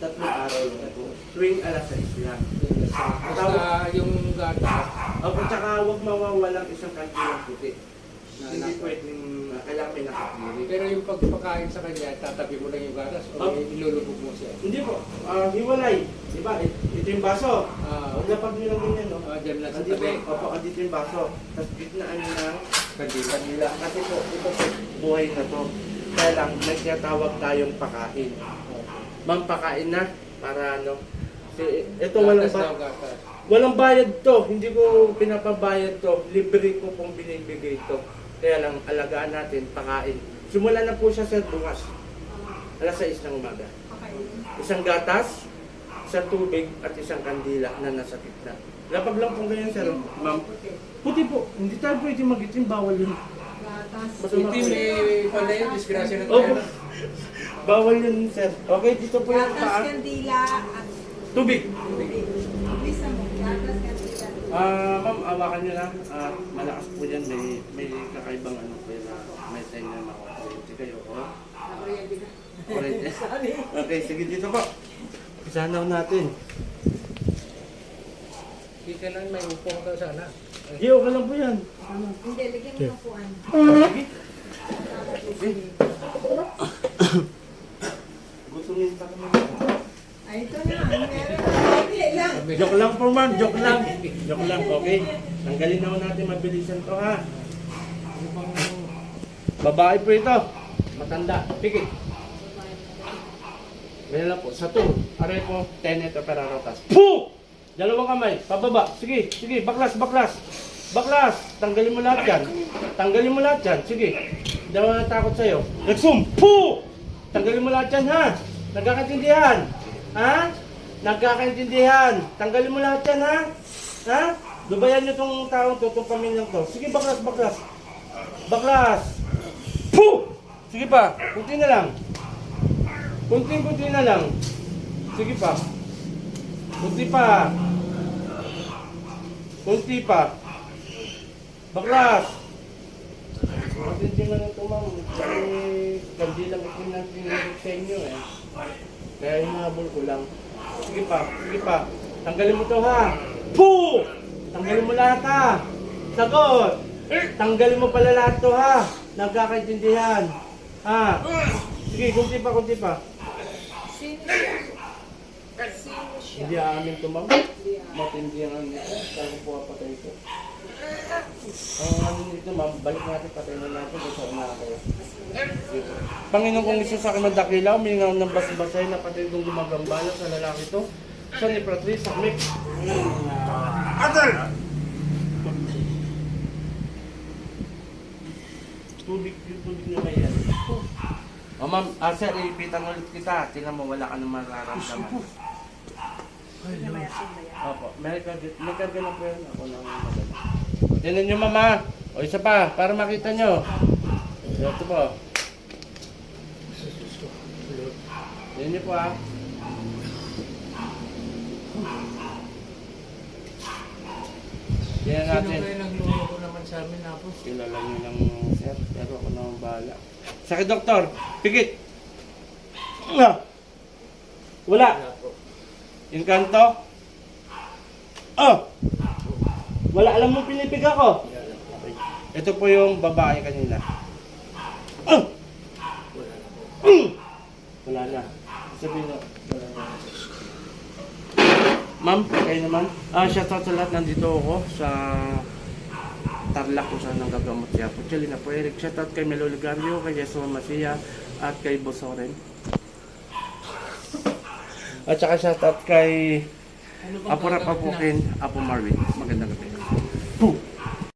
tatlong araw lang po. Tuwing alas 6 lang. Basta yung gatas, Opo, tsaka huwag mawawalang isang kantilang puti. Na Hindi pwedeng, uh, kailangan may nakapili. pero yung pagpakain sa kanya, tatabi mo lang yung gatas o Oh. ilulubog mo siya. Hindi po, ah, hiwalay. Diba, it- ito yung baso. Ah, Huwag lapag nyo lang ganyan, no? ah, dyan lang sa tabi. opo, andito yung baso. Tapos gitnaan nyo ng Kandila. kanila. Kasi po, ito po, buhay na to. Kaya lang, may tinatawag tayong pakain. Ma'am, pakain na. Para ano. Si, ito walang, ba- walang bayad to. Hindi ko pinapabayad to. Libre ko pong binibigay to. Kaya lang, alagaan natin, pakain. Simula na po siya sa bukas. Alas 6 ng umaga. Isang gatas, isang tubig, at isang kandila na nasa gitna. Lapag lang po ganyan, sir. Ma'am. Puti po. Hindi tayo pwede mag-itim. Bawal yun. Po. may pala yung disgrasya ng Opo. kaya. Bawal yun, sir. Okay, dito po yung Gatas, paa. kandila, at Tubig. bisa mo. Gatas, kandila. Ah, ma'am, awakan nyo lang. Ah, malakas po yan. May, may kakaibang ano po yan na may time na makakuryente kayo. Oh. Kuryente. Okay, sige dito po. Isanaw natin. Kita lang may upo ka sana. Iyo, ka lang po yan. Hindi, lagyan mo ng puan. Sige. Gutumin pa kami. Ay, ito na. Meron. Hindi lang. Joke lang po ma'am, joke lang. Joke lang, okay? Tanggalin naman natin mabilisan to ha. Babae po ito. Matanda. Pikit. Ganyan lang po. Sa tool. Aray po. Tenet o pararotas. Puh! Dalawang kamay. Pababa. Sige. Sige. Baklas. Baklas. Baklas. Tanggalin mo lahat yan. Tanggalin mo lahat yan. Sige. Hindi ako natakot sa'yo. Nagsum. Puh! Tanggalin mo lahat yan ha. Nagkakaintindihan. Ha? Nagkakaintindihan. Tanggalin mo lahat yan ha. Ha? Lubayan niyo tong taong to, tong pamilyang to. Sige, baklas, baklas. Baklas! Puh! Sige pa, kunti na lang. Kunting-kunti na lang. Sige pa. Kunti pa. Kunti pa. Baklas! Matindi nga nito ma'am. Kasi kandi lang ito na pinilig sa inyo eh. Kaya hinahabol ko lang. Sige pa, sige pa. Tanggalin mo to ha. Puh! Tanggalin mo lahat ha. Sagot! Tanggalin mo pala lahat to ha. Nagkakaintindihan. Ha? Sige, kunti pa, kunti pa. Sino? Hindi amin to ma'am. Matindi ang ano ito. Kaya po patay ito. Ang ano nito ma'am, balik natin, patay na natin. Gusto ko na kayo. Panginoon kong isa sa akin mandakila, umilingaw ng basbasay na patay itong gumagambala sa lalaki to. Sa ni Patrice, sa mix. Tubig, yung tubig na may yan. O ma'am, ah, sir, ipitan ulit kita. Tingnan mo, wala ka nang mararamdaman. May karga, may karga na po yan. Ako na ang magana. Tingnan nyo mama. O isa pa, para makita nyo. Ito po. Tingnan nyo po ah. Sino natin. kayo nagluluko naman sa amin na po? Kilala nyo lang sir, pero ako na ang bahala. Sakit doktor, pikit. Ah. Wala. Wala. Yung kanto? Oh! Wala, alam mo pinipig ako. Ito po yung babae kanina. Oh! Wala na po. Mm! Wala na. Sabihin na. Ma'am, kayo naman. Ah, shout out sa lahat. Nandito ako sa Tarlac kung saan nanggagamot siya. Puchili na po Eric. Shout out kay Melo Ligario, kay Yeso Masia, at kay Bosoren. At saka shout out kay Apo Rap gagawin na- Apukin, Apo Marvin. Magandang gabi. Boom!